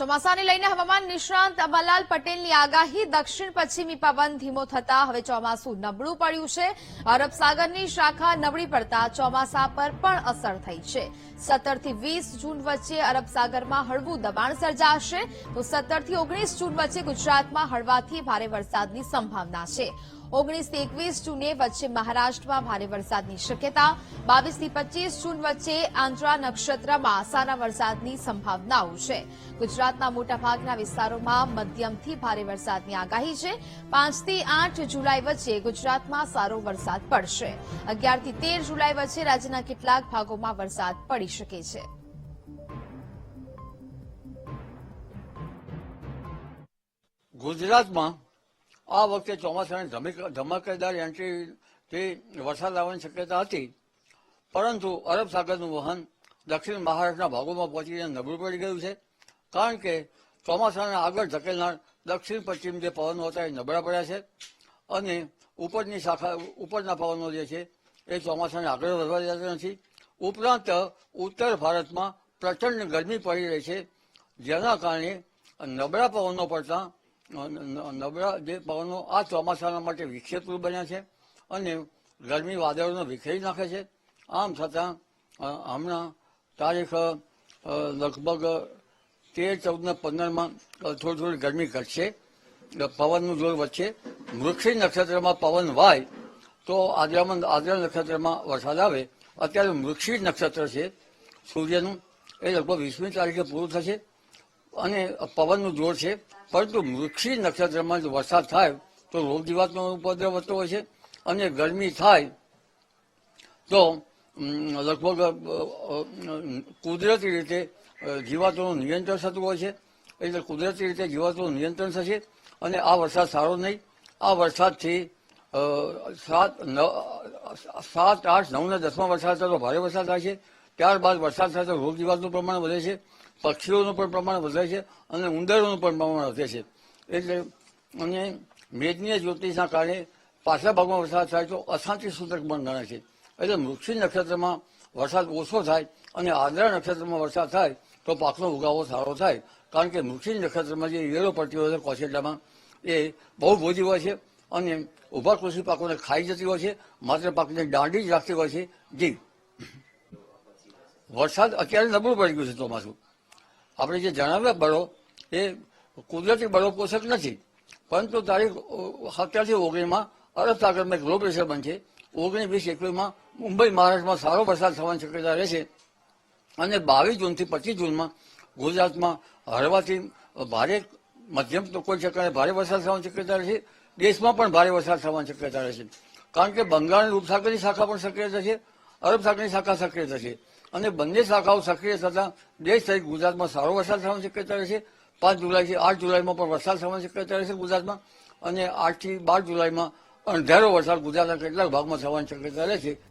ચોમાસાને લઈને હવામાન નિષ્ણાંત અંબાલાલ પટેલની આગાહી દક્ષિણ પશ્ચિમી પવન ધીમો થતા હવે ચોમાસું નબળું પડ્યું છે. અરબ સાગરની શાખા નબળી પડતા ચોમાસા પર પણ અસર થઈ છે. સત્તરથી વીસ જૂન વચ્ચે અરબ સાગરમાં હળવું દબાણ સર્જાશે. તો સત્તરથી ઓગણીસ જૂન વચ્ચે ગુજરાતમાં હળવાથી ભારે વરસાદની સંભાવના છે. ઓગણીસથી એકવીસ જૂને વચ્ચે મહારાષ્ટ્રમાં ભારે વરસાદની શક્યતા બાવીસથી પચીસ જૂન વચ્ચે આંધ્રા નક્ષત્રમાં સારા વરસાદની સંભાવનાઓ છે. ગુજરાતના મોટાભાગના વિસ્તારોમાં મધ્યમથી ભારે વરસાદની આગાહી છે. પાંચથી આઠ જુલાઈ વચ્ચે ગુજરાતમાં સારો વરસાદ પડશે. અગિયારથી તેર જુલાઈ વચ્ચે રાજ્યના કેટલાક ભાગોમાં વરસાદ પડી શકે છે. ગુજરાતમાં આ વખતે ચોમાસાની ધમીક- ધમાકેદાર એન્ટ્રીથી વરસાદ આવવાની શક્યતા હતી. પરંતુ અરબ સાગરનું વહન દક્ષિણ મહારાષ્ટ્રના ભાગોમાં પહોંચીને નબળું પડી ગયું છે. કારણ કે ચોમાસાને આગળ ધકેલનાર દક્ષિણ પશ્ચિમ જે પવનો હતા એ નબળા પડ્યા છે. અને ઉપરની શાખા ઉપરના પવનો જે છે એ ચોમાસાને આગળ વધવા દેતા નથી. ઉપરાંત ઉત્તર ભારતમાં પ્રચંડ ગરમી પડી રહી છે. જેના કારણે નબળા પવનો પડતા નબળા જે પવનો આ ચોમાસાના માટે વિક્ષેપરૂપ બન્યા છે અને ગરમી વાદળોને વિખેરી નાખે છે. આમ છતાં હમણાં તારીખ લગભગ તેર ચૌદ ને પંદરમાં થોડી થોડી ગરમી ઘટશે. પવનનું જોર વધશે. વૃક્ષી નક્ષત્રમાં પવન વાય તો આદ્રામાં આદ્રા નક્ષત્રમાં વરસાદ આવે. અત્યારે વૃક્ષી નક્ષત્ર છે. સૂર્યનું એ લગભગ વીસમી તારીખે પૂરું થશે અને પવનનું જોર છે. પરંતુ વૃક્ષી નક્ષત્રમાં જો વરસાદ થાય તો રોગ જીવાતનો ઉપદ્રવ વધતો હોય છે અને ગરમી થાય તો લગભગ કુદરતી રીતે જીવાતોનું નિયંત્રણ થતું હોય છે. એટલે કુદરતી રીતે જીવાતોનું નિયંત્રણ થશે અને આ વરસાદ સારો નહીં. આ વરસાદથી સાત નવ સાત, આઠ નવ ને દસમા વરસાદ થતો, ભારે વરસાદ થાય છે. ત્યારબાદ વરસાદ થાય તો રોગ જીવાતનું પ્રમાણ વધે છે. પક્ષીઓનું પણ પ્રમાણ વધે છે અને ઉંદરોનું પણ પ્રમાણ વધે છે. એટલે અને મેઘનીય જ્યોતિષના કારણે પાછલા ભાગમાં વરસાદ થાય તો અશાંતિ સૂચક પણ ગણાય છે. એટલે વૃક્ષી નક્ષત્રમાં વરસાદ ઓછો થાય અને આદ્રા નક્ષત્રમાં વરસાદ થાય તો પાકનો ઉગાવો સારો થાય. કારણ કે વૃક્ષી નક્ષત્રમાં જે ઈયળો પડતી હોય છે કોશેટામાં એ બહુ ભોજી હોય છે અને ઊભા કૃષિ પાકોને ખાઈ જતી હોય છે, માત્ર પાકને દાંડી જ રાખતી હોય છે. જી. વરસાદ અત્યારે નબળું પડી ગયું છે ચોમાસું. આપણે જે જણાવ્યા બળો, એ કુદરતી બળો પોષક નથી. પરંતુ તારીખ સત્યાસી ઓગણીમાં અરબ સાગરમાં એક લો પ્રેશર બનશે. ઓગણીસ વીસ એકવીસમાં મુંબઈ, મહારાષ્ટ્રમાં સારો વરસાદ થવાની શક્યતા રહેશે. અને બાવીસ જૂનથી પચીસ જૂનમાં ગુજરાતમાં હળવાથી ભારે મધ્યમ તો કોઈ જગ્યાએ ભારે વરસાદ થવાની શક્યતા રહેશે. દેશમાં પણ ભારે વરસાદ થવાની શક્યતા રહેશે. કારણ કે બંગાળની ઉપસાગરની શાખા પણ સક્રિય થશે અરબ સાગરની શાખા સક્રિય થશે. અને બંને શાખાઓ સક્રિય થતા દેશ સહિત ગુજરાતમાં સારો વરસાદ થવાની શક્યતા રહેશે. પાંચ જુલાઈથી આઠ જુલાઈમાં પણ વરસાદ થવાની શક્યતા રહેશે ગુજરાતમાં. અને આઠથી બાર જુલાઈમાં અંધારો વરસાદ ગુજરાતના કેટલાક ભાગમાં થવાની શક્યતા રહેશે.